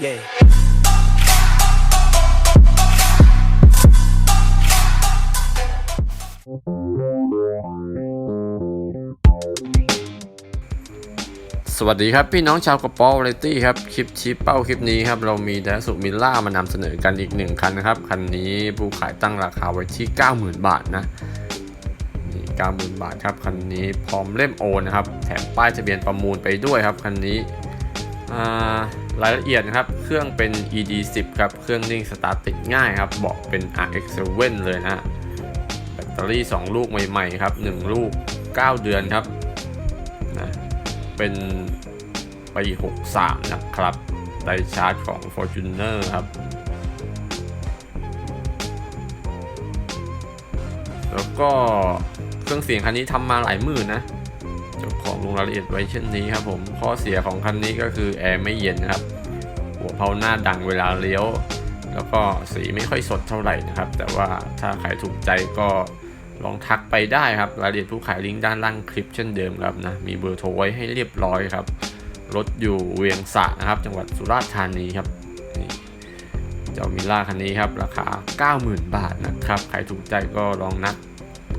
Yeah. สวัสดีครับ พี่น้องชาวกระป๋อวาไรตี้ครับ คลิปชี้เป้าคลิปนี้ครับ เรามีแดสุมิล่ามานำเสนอกันอีกหนึ่งคันนะครับ คันนี้ผู้ขายตั้งราคาไว้ที่ 90,000 บาทนะนี่90,000 บาทครับ คันนี้พร้อมเล่มโอนนะครับ แถมป้ายทะเบียนประมูลไปด้วยครับ คันนี้อ่า รายละเอียดนะครับ เครื่องเป็น ED10 ครับ เครื่องนิ่งสตาร์ทติดง่ายครับ เบาะเป็น RX7 เลยนะแบตเตอรี่ 2 ลูกใหม่ๆครับ 1 ลูก 9 เดือนครับนะเป็นปี63 นะครับ ไดชาร์จของ Fortuner ครับ แล้วก็เครื่องเสียงคันนี้ทำมาหลายหมื่นนะ เจ้าของลงรายละเอียดไว้เช่นนี้ครับผมข้อเสียของคันนี้ก็คือแอร์ไม่เย็นนะครับ หัวเพาหน้าดังเวลาเลี้ยว แล้วก็สีไม่ค่อยสดเท่าไหร่นะครับ แต่ว่าถ้าใครถูกใจก็ลองทักไปได้ครับรายละเอียดผู้ขายลิงก์ด้านล่างคลิปเช่นเดิมครับนะมีเบอร์โทรไว้ให้เรียบร้อยครับรถอยู่เวียงสะนะครับ จังหวัดสุราษฎร์ธานีครับเจ้ามิล่าคันนี้ครับราคา 90,000 บาทนะครับ ใครถูกใจก็ลองนัด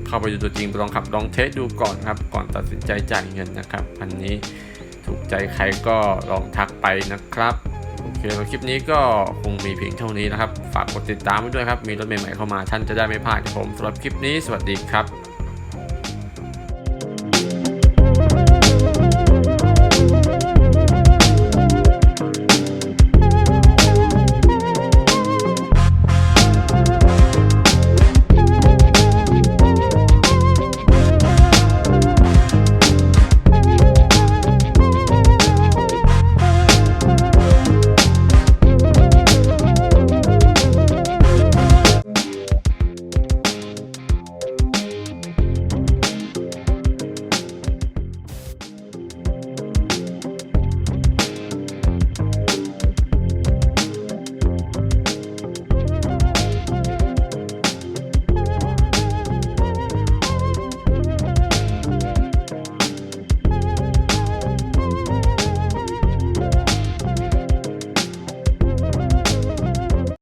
เข้าไปดูตัวจริงลองขับลองเทสดูก่อนครับ ก่อนตัดสินใจจ่ายเงินนะครับคันนี้ถูกใจใครก็ลองทักไปนะครับโอเคสำหรับคลิปนี้ก็คงมีเพียงเท่านี้นะครับ ฝากกดติดตามไว้ด้วยครับ มีรถใหม่ๆเข้ามาท่านจะได้ไม่พลาดครับผมสำหรับคลิปนี้สวัสดีครับ